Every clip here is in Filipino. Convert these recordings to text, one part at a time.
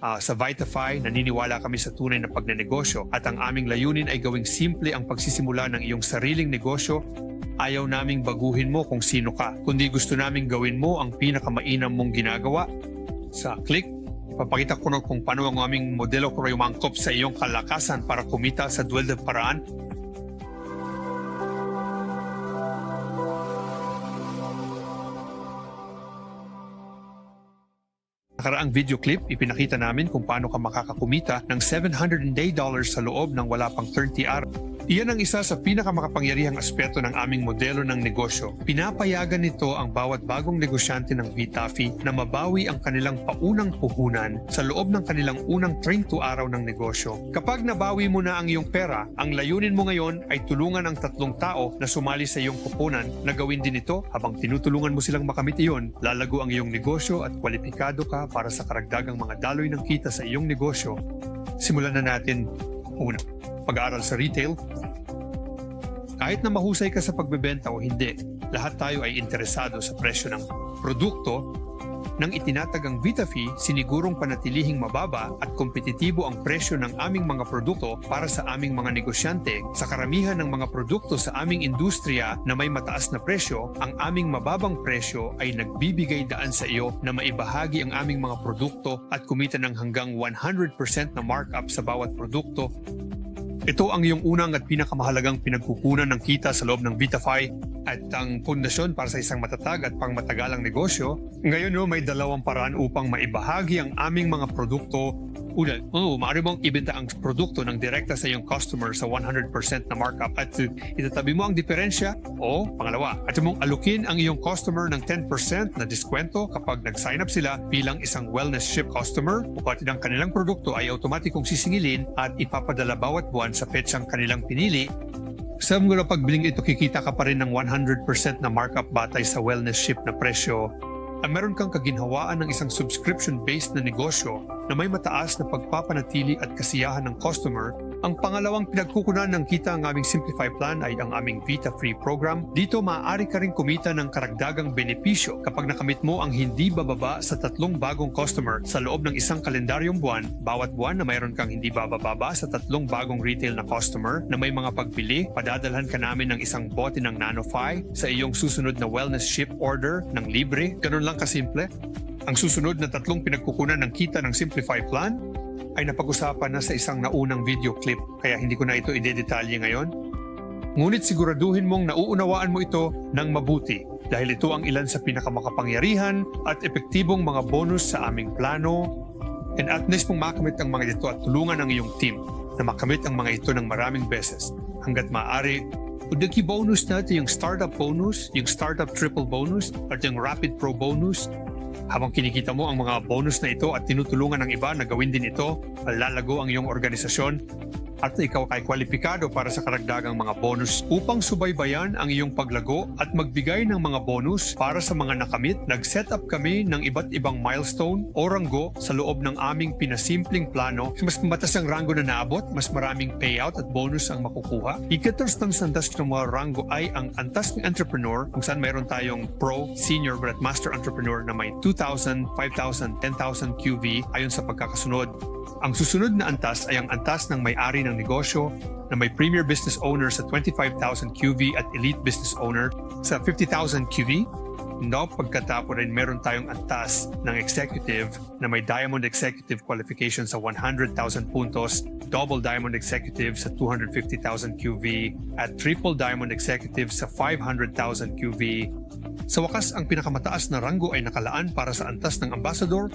Ah, sa Vitafy, naniniwala kami sa tunay na pagnenegosyo at ang aming layunin ay gawing simple ang pagsisimula ng iyong sariling negosyo. Ayaw naming baguhin mo kung sino ka, kundi gusto naming gawin mo ang pinakamainam mong ginagawa. Sa click, papakita ko na kung paano ang aming modelo ko umangkop sa iyong kalakasan para kumita sa na paraan. Nakaraang video clip, ipinakita namin kung paano ka makakakumita ng $700 sa loob ng wala pang 30 araw. Iyan ang isa sa pinakamakapangyarihang aspeto ng aming modelo ng negosyo. Pinapayagan nito ang bawat bagong negosyante ng Vitafi na mabawi ang kanilang paunang puhunan sa loob ng kanilang unang 30 araw ng negosyo. Kapag nabawi mo na ang iyong pera, ang layunin mo ngayon ay tulungan ang tatlong tao na sumali sa iyong kupunan na gawin din ito habang tinutulungan mo silang makamit iyon, lalago ang iyong negosyo at kwalipikado ka para sa karagdagang mga daloy ng kita sa iyong negosyo. Simulan na natin una, pag-aaral sa retail. Kahit na mahusay ka sa pagbebenta o hindi, lahat tayo ay interesado sa presyo ng produkto. Nang itinatag ang sinigurong panatilihing mababa at kompetitibo ang presyo ng aming mga produkto para sa aming mga negosyante. Sa karamihan ng mga produkto sa aming industriya na may mataas na presyo, ang aming mababang presyo ay nagbibigay daan sa iyo na maibahagi ang aming mga produkto at kumita ng hanggang 100% na markup sa bawat produkto ito ang iyong unang at pinakamahalagang pinagkukunan ng kita sa loob ng Vitafy at ang pundasyon para sa isang matatag at pangmatagalang negosyo. Ngayon no, may dalawang paraan upang maibahagi ang aming mga produkto. Una, oh, maaari mong ibenta ang produkto ng direkta sa iyong customer sa 100% na markup? At itatabi mo ang diferensya? O pangalawa, at mong alukin ang iyong customer ng 10% na diskwento kapag nag-sign up sila bilang isang wellness ship customer? Pati ng kanilang produkto ay automatikong sisingilin at ipapadala bawat buwan sa petsang kanilang pinili? Sa mga pagbiling ito, kikita ka pa rin ng 100% na markup batay sa wellness ship na presyo. At meron kang kaginhawaan ng isang subscription-based na negosyo na may mataas na pagpapanatili at kasiyahan ng customer. Ang pangalawang pinagkukunan ng kita ng aming Simplify Plan ay ang aming Vita Free program. Dito maaari ka rin kumita ng karagdagang benepisyo kapag nakamit mo ang hindi bababa sa tatlong bagong customer sa loob ng isang kalendaryong buwan. Bawat buwan na mayroon kang hindi bababa sa tatlong bagong retail na customer na may mga pagbili, padadalhan ka namin ng isang bote ng NanoFi sa iyong susunod na wellness ship order ng libre. Ganun lang kasimple. Ang susunod na tatlong pinagkukunan ng kita ng Simplify Plan ay napag-usapan na sa isang naunang video clip kaya hindi ko na ito idedetalye ngayon. Ngunit siguraduhin mong nauunawaan mo ito ng mabuti dahil ito ang ilan sa pinakamakapangyarihan at epektibong mga bonus sa aming plano and at least mong makamit ang mga ito at tulungan ang iyong team na makamit ang mga ito ng maraming beses hanggat maaari Udaki bonus natin yung startup bonus, yung startup triple bonus, at yung rapid pro bonus. Habang kinikita mo ang mga bonus na ito at tinutulungan ng iba na gawin din ito, lalago ang iyong organisasyon at ikaw ay kwalipikado para sa karagdagang mga bonus upang subaybayan ang iyong paglago at magbigay ng mga bonus para sa mga nakamit. Nag-set up kami ng iba't ibang milestone o ranggo sa loob ng aming pinasimpleng plano. Mas matas ang ranggo na naabot, mas maraming payout at bonus ang makukuha. Ikatas ng sandas ng mga ranggo ay ang antas ng entrepreneur kung saan mayroon tayong pro, senior, at master entrepreneur na may 2,000, 5,000, 10,000 QV ayon sa pagkakasunod. Ang susunod na antas ay ang antas ng may-ari ng negosyo na may Premier Business Owner sa 25,000 QV at Elite Business Owner sa 50,000 QV. No, pagkatapos rin meron tayong antas ng Executive na may Diamond Executive qualification sa 100,000 puntos, Double Diamond Executive sa 250,000 QV, at Triple Diamond Executive sa 500,000 QV. Sa wakas, ang pinakamataas na ranggo ay nakalaan para sa antas ng Ambassador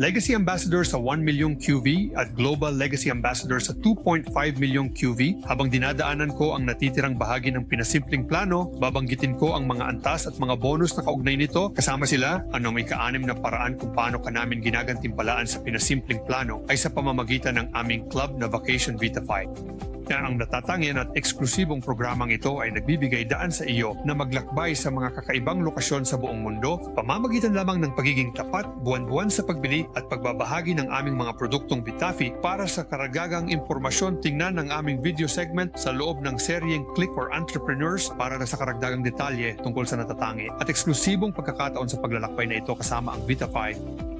Legacy Ambassador sa 1 milyong QV at Global Legacy Ambassador sa 2.5 milyong QV. Habang dinadaanan ko ang natitirang bahagi ng pinasimpleng plano, babanggitin ko ang mga antas at mga bonus na kaugnay nito kasama sila anong ika-anim na paraan kung paano ka namin ginagantimpalaan sa pinasimpleng plano ay sa pamamagitan ng aming club na Vacation Vita 5 na ang natatangin at eksklusibong programang ito ay nagbibigay daan sa iyo na maglakbay sa mga kakaibang lokasyon sa buong mundo, pamamagitan lamang ng pagiging tapat, buwan-buwan sa pagbili at pagbabahagi ng aming mga produktong Bitafi para sa karagagang impormasyon tingnan ang aming video segment sa loob ng seryeng Click for Entrepreneurs para sa karagdagang detalye tungkol sa natatangi at eksklusibong pagkakataon sa paglalakbay na ito kasama ang Vitafy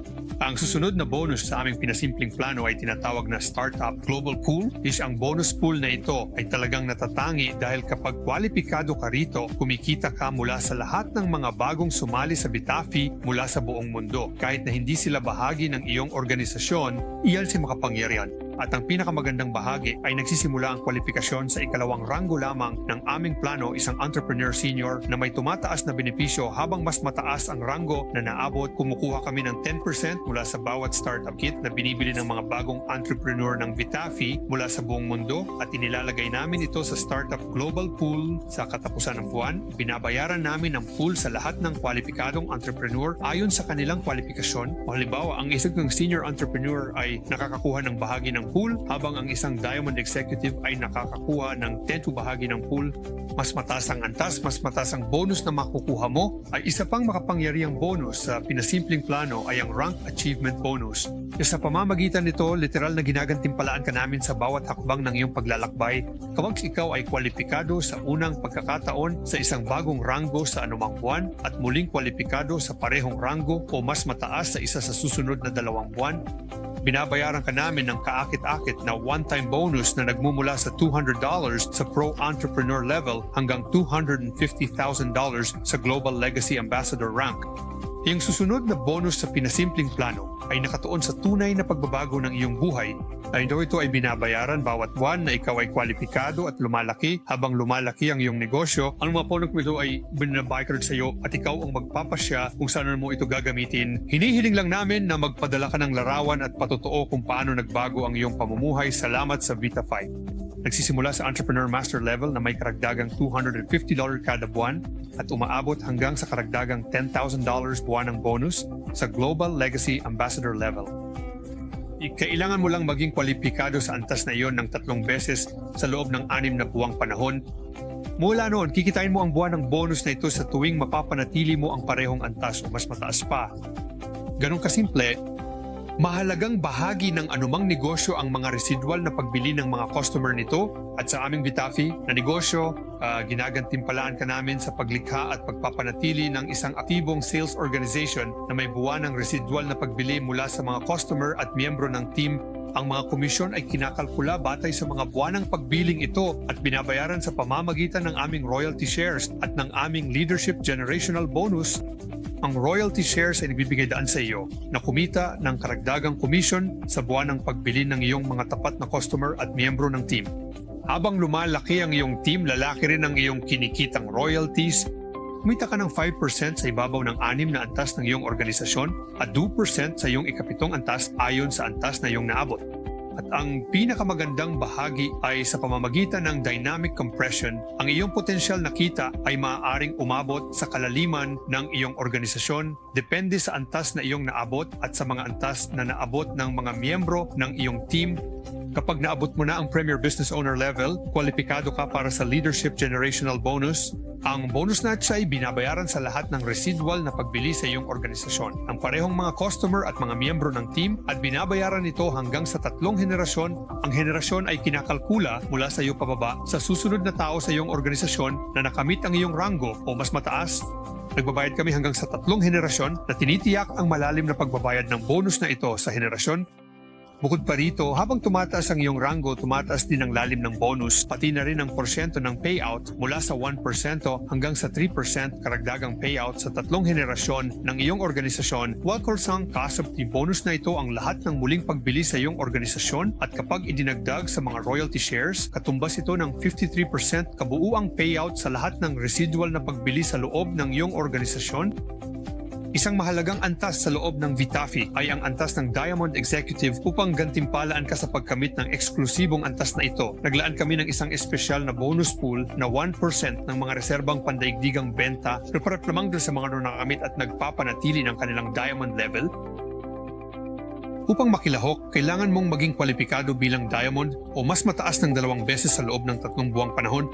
ang susunod na bonus sa aming pinasimpleng plano ay tinatawag na Startup Global Pool. Is ang bonus pool na ito ay talagang natatangi dahil kapag kwalipikado ka rito, kumikita ka mula sa lahat ng mga bagong sumali sa Bitafi mula sa buong mundo. Kahit na hindi sila bahagi ng iyong organisasyon, iyan si makapangyarihan. At ang pinakamagandang bahagi ay nagsisimula ang kwalifikasyon sa ikalawang ranggo lamang ng aming plano isang entrepreneur senior na may tumataas na benepisyo habang mas mataas ang ranggo na naabot. Kumukuha kami ng 10% mula sa bawat startup kit na binibili ng mga bagong entrepreneur ng Vitafi mula sa buong mundo at inilalagay namin ito sa Startup Global Pool sa katapusan ng buwan. Binabayaran namin ang pool sa lahat ng kwalipikadong entrepreneur ayon sa kanilang kwalifikasyon. Halimbawa, ang isang senior entrepreneur ay nakakakuha ng bahagi ng pool habang ang isang diamond executive ay nakakakuha ng 10 to bahagi ng pool. Mas mataas ang antas, mas mataas ang bonus na makukuha mo ay isa pang makapangyarihang bonus sa pinasimpleng plano ay ang rank achievement bonus. Sa pamamagitan nito, literal na ginagantimpalaan ka namin sa bawat hakbang ng iyong paglalakbay kapag ikaw ay kwalipikado sa unang pagkakataon sa isang bagong ranggo sa anumang buwan at muling kwalipikado sa parehong ranggo o mas mataas sa isa sa susunod na dalawang buwan binabayaran ka namin ng kaakit-akit na one-time bonus na nagmumula sa $200 sa Pro Entrepreneur level hanggang $250,000 sa Global Legacy Ambassador rank. Yung susunod na bonus sa pinasimpleng plano ay nakatuon sa tunay na pagbabago ng iyong buhay ay ito ay binabayaran bawat buwan na ikaw ay kwalipikado at lumalaki habang lumalaki ang iyong negosyo. Ang mga ponok nito ay binabayad sa iyo at ikaw ang magpapasya kung saan mo ito gagamitin. Hinihiling lang namin na magpadala ka ng larawan at patotoo kung paano nagbago ang iyong pamumuhay. Salamat sa Vitafy. Nagsisimula sa Entrepreneur Master level na may karagdagang $250 kada buwan at umaabot hanggang sa karagdagang $10,000 buwan ng bonus sa Global Legacy Ambassador level. Kailangan mo lang maging kwalipikado sa antas na iyon ng tatlong beses sa loob ng anim na buwang panahon. Mula noon, kikitain mo ang buwan ng bonus na ito sa tuwing mapapanatili mo ang parehong antas o mas mataas pa. Ganong kasimple, Mahalagang bahagi ng anumang negosyo ang mga residual na pagbili ng mga customer nito. At sa aming Bitafi na negosyo, uh, ginagantimpalaan ka namin sa paglikha at pagpapanatili ng isang aktibong sales organization na may buwan ng residual na pagbili mula sa mga customer at miyembro ng team. Ang mga komisyon ay kinakalkula batay sa mga buwanang pagbiling ito at binabayaran sa pamamagitan ng aming royalty shares at ng aming leadership generational bonus ang royalty shares ay nagbibigay daan sa iyo na kumita ng karagdagang komisyon sa buwan ng pagbili ng iyong mga tapat na customer at miyembro ng team. Habang lumalaki ang iyong team, lalaki rin ang iyong kinikitang royalties, kumita ka ng 5% sa ibabaw ng anim na antas ng iyong organisasyon at 2% sa iyong ikapitong antas ayon sa antas na iyong naabot. Ang pinakamagandang bahagi ay sa pamamagitan ng dynamic compression, ang iyong potensyal na kita ay maaaring umabot sa kalaliman ng iyong organisasyon depende sa antas na iyong naabot at sa mga antas na naabot ng mga miyembro ng iyong team Kapag naabot mo na ang Premier Business Owner level, kwalipikado ka para sa Leadership Generational Bonus. Ang bonus notch ay binabayaran sa lahat ng residual na pagbili sa iyong organisasyon. Ang parehong mga customer at mga miyembro ng team at binabayaran ito hanggang sa tatlong henerasyon. Ang henerasyon ay kinakalkula mula sa iyo pababa sa susunod na tao sa iyong organisasyon na nakamit ang iyong rango o mas mataas. Nagbabayad kami hanggang sa tatlong henerasyon na tinitiyak ang malalim na pagbabayad ng bonus na ito sa henerasyon Bukod pa rito, habang tumataas ang iyong rango, tumataas din ang lalim ng bonus, pati na rin ang porsyento ng payout mula sa 1% hanggang sa 3% karagdagang payout sa tatlong henerasyon ng iyong organisasyon. Walkersang kasab ni bonus na ito ang lahat ng muling pagbili sa iyong organisasyon at kapag idinagdag sa mga royalty shares, katumbas ito ng 53% kabuuang payout sa lahat ng residual na pagbili sa loob ng iyong organisasyon Isang mahalagang antas sa loob ng Vitafi ay ang antas ng Diamond Executive upang gantimpalaan ka sa pagkamit ng eksklusibong antas na ito. Naglaan kami ng isang espesyal na bonus pool na 1% ng mga reserbang pandaigdigang benta na para lamang dun sa mga nakamit at nagpapanatili ng kanilang diamond level Upang makilahok, kailangan mong maging kwalipikado bilang diamond o mas mataas ng dalawang beses sa loob ng tatlong buwang panahon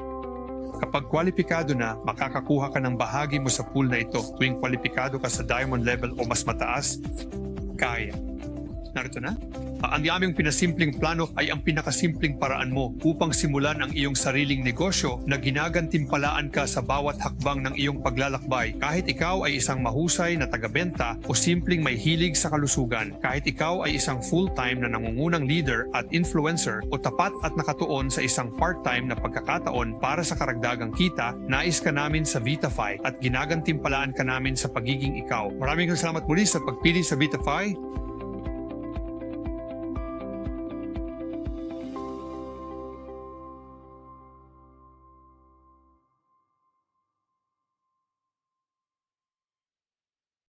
Kapag kwalipikado na, makakakuha ka ng bahagi mo sa pool na ito tuwing kwalipikado ka sa diamond level o mas mataas, kaya. Narito na. Ah, ang aming pinasimpleng plano ay ang pinakasimpleng paraan mo upang simulan ang iyong sariling negosyo na ginagantimpalaan ka sa bawat hakbang ng iyong paglalakbay. Kahit ikaw ay isang mahusay na tagabenta o simpleng may hilig sa kalusugan. Kahit ikaw ay isang full-time na nangungunang leader at influencer o tapat at nakatuon sa isang part-time na pagkakataon para sa karagdagang kita, nais ka namin sa Vitafy at ginagantimpalaan ka namin sa pagiging ikaw. Maraming salamat muli sa pagpili sa Vitafy.